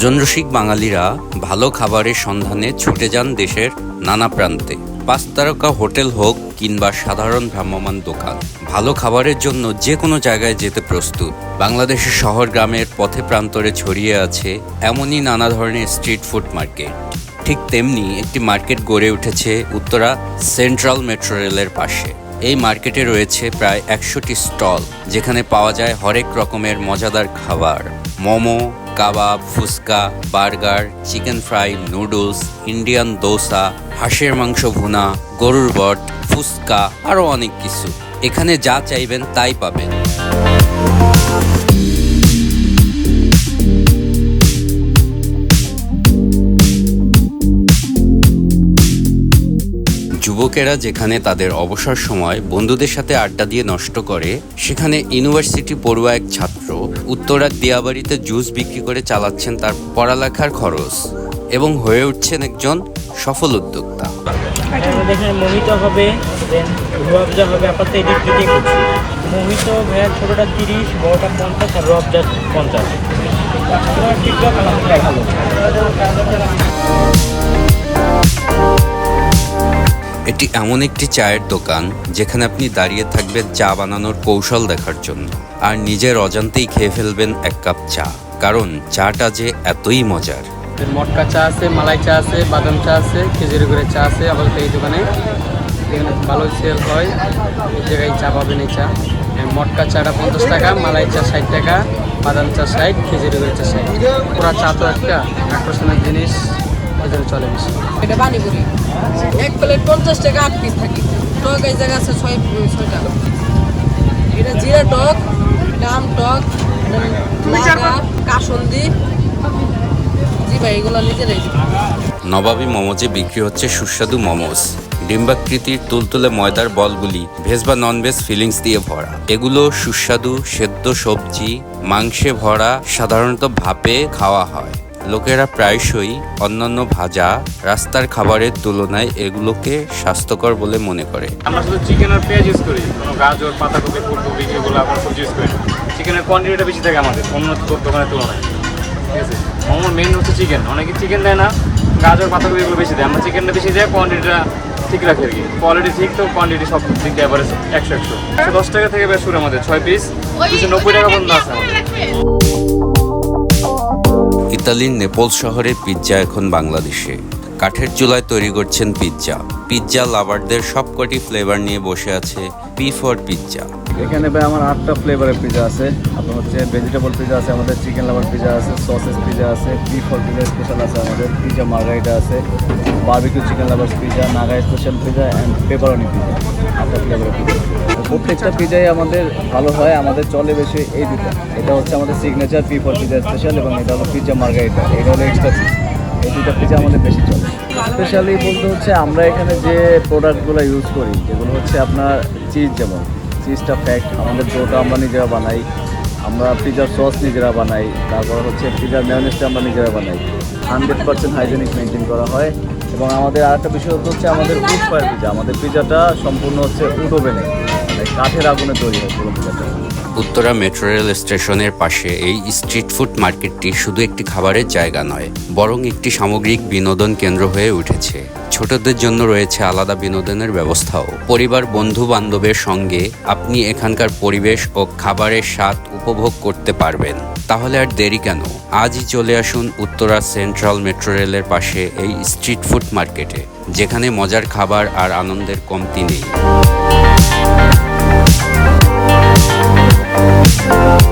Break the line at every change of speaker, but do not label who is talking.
ভোজনরসিক বাঙালিরা ভালো খাবারের সন্ধানে ছুটে যান দেশের নানা প্রান্তে। পাঁচ তারকা হোটেল হোক কিংবা সাধারণ ভ্রাম্যমান দোকান, ভালো খাবারের জন্য যে কোনো জায়গায় যেতে প্রস্তুত। বাংলাদেশের শহর গ্রামের পথে প্রান্তরে ছড়িয়ে আছে এমনই নানা ধরনের স্ট্রিট ফুড মার্কেট। ঠিক তেমনি একটি মার্কেট গড়ে উঠেছে উত্তরা সেন্ট্রাল মেট্রো রেলের পাশে। এই মার্কেটে রয়েছে প্রায় একশোটি স্টল, যেখানে পাওয়া যায় হরেক রকমের মজাদার খাবার। মোমো কাবাব, fuchka, burger, chicken fry, noodles, Indian dosa, হাঁসের মাংস ভুনা, গরুর বট, ফুচকা আরও অনেক কিছু। এখানে যা চাইবেন তাই পাবেন। যুবকেরা যেখানে তাদের অবসর সময় বন্ধুদের সাথে আড্ডা দিয়ে নষ্ট করে, সেখানে ইউনিভার্সিটি পড়ুয়া এক ছাত্র উত্তরার দিয়াবাড়িতে জুস বিক্রি করে চালাচ্ছেন তার পড়ালেখার খরচ এবং হয়ে উঠছেন একজন সফল উদ্যোক্তা।
হবে ছোটোটা তিরিশ, বড়টা পঞ্চাশ, আর পঞ্চাশ। ভালো
এটি এমন একটি চায়ের দোকান যেখানে আপনি দাঁড়িয়ে থাকবেন চা বানানোর কৌশল দেখার জন্য। আর নিজের অজান্তেই খেয়ে ফেলবেন এক কাপ চা। কারণ চাটা যে এতই মজার।
মটকা চা আছে মালাই চা আছে বাদাম চা আছে খেজুরি গুড়ের চা আছে। আপাতত এই দোকানে। এখানে ভালো সেল হয়। এই জায়গায় চা পাবেন এই চা। মটকা চাটা পঞ্চাশ টাকা মালাই চা ষাট টাকা বাদাম চা ষাট খেজুরি গুড়ের চা ষাট। পুরা চা তো একটা আকর্ষণের জিনিস। জন্য চলে বেশি।
এটা পানিপুরি এক প্লেট পঞ্চাশ টাকা আট পিস থাকে। টক এই জায়গা আছে ছয় ছয় টাকা এটা জিরা টক এটা আম টক কাসন্দি। জি ভাই এগুলো নিজেরাই
নবাবী মোমোজে বিক্রি হচ্ছে সুস্বাদু মোমোজ। ডিম্বাকৃতির তুলতুলে ময়দার বলগুলি ভেজ বা নন ভেজ ফিলিংস দিয়ে ভরা। এগুলো সুস্বাদু সেদ্ধ সবজি মাংসে ভরা সাধারণত ভাপে খাওয়া হয়। লোকেরা প্রায়শই অন্যান্য ভাজা, রাস্তার খাবারের তুলনায় এগুলোকে স্বাস্থ্যকর বলে মনে করে।
আমরা শুধু চিকেন আর পেঁয়াজ ইউজ করি, কোনো গাজর, পাতাকপি, ফুলকপি, এগুলো আমরা সবজি ইউজ করি। চিকেনের কোয়ান্টিটিটা বেশি থাকে আমাদের, অন্য দোকানের তুলনায়। ঠিক আছে? মেন হচ্ছে চিকেন অনেকে চিকেন দেয় না, গাজর, পাতাকপি এগুলো বেশি দেয়। আমরা চিকেনটা বেশি দেয় কোয়ান্টিটিটা ঠিক রাখি আর কি। কোয়ালিটি ঠিক তো কোয়ান্টিটি সব দিক দিয়ে অ্যাভারেজ একশো একশো। একশো দশ টাকা থেকে বেশ শুরু আমাদের, ছয় পিস দুশো নব্বই টাকা পর্যন্ত আছে আমাদের।
ইতালির নেপলস শহরে পিৎজা এখন বাংলাদেশে। কাঠের চুলায় তৈরি করছেন পিৎজা। পিৎজা লাভারদের সবকটি ফ্লেভার নিয়ে বসে আছে পি ফর পিৎজা।
এখানে ভাই আমার আটটা ফ্লেভারের পিজা আছে। আপনার হচ্ছে ভেজিটেবল পিজা আছে, আমাদের চিকেন লাভার পিজা আছে সসেস পিজা আছে বিফ ফর পিজা স্পেশাল আছে আমাদের পিজা মার্গারিটা আছে barbecue chicken lover pizza Naga special pizza and pepperoni pizza আটটা ফ্লেভারের পিজা প্রত্যেকটা পিজাই আমাদের ভালো হয়, আমাদের চলে বেশি এই দুটো। এটা হচ্ছে আমাদের signature P for pizza special এবং এটা হলো পিজা মার্গারিটা এটা হলো এক্সট্রা পিস এই দুটো পিজা আমাদের বেশি চলে। স্পেশালি বলতে হচ্ছে আমরা এখানে যে প্রোডাক্টগুলো ইউজ করি, যেগুলো হচ্ছে আপনার চিজ যেমন। চিজটা প্যাক আমাদের ডোটা আমরা নিজেরা বানাই, আমরা পিজার সস নিজেরা বানাই, তারপর হচ্ছে পিজার মেয়নেসটা আমরা নিজেরা বানাই। হান্ড্রেড পার্সেন্ট হাইজেনিক মেনটেন করা হয়। এবং আমাদের আরেকটা বিষয় হচ্ছে আমাদের উড ফায়ার পিজা আমাদের পিজাটা সম্পূর্ণ হচ্ছে উড ওভেনে কাঠের আগুনে তৈরি হয়
উত্তরা মেট্রো রেল স্টেশনের পাশে এই স্ট্রিট ফুড মার্কেটটি শুধু একটি খাবারের জায়গা নয়, বরং একটি সামগ্রিক বিনোদন কেন্দ্র হয়ে উঠেছে। ছোটদের জন্য রয়েছে আলাদা বিনোদনের ব্যবস্থাও। পরিবার, বন্ধু বান্ধবের সঙ্গে আপনি এখানকার পরিবেশ ও খাবারের স্বাদ উপভোগ করতে পারবেন। তাহলে আর দেরি কেন? আজই চলে আসুন উত্তরা সেন্ট্রাল মেট্রো রেলের পাশে এই স্ট্রিট ফুড মার্কেটে, যেখানে মজার খাবার আর আনন্দের কমতি নেই। Thank you.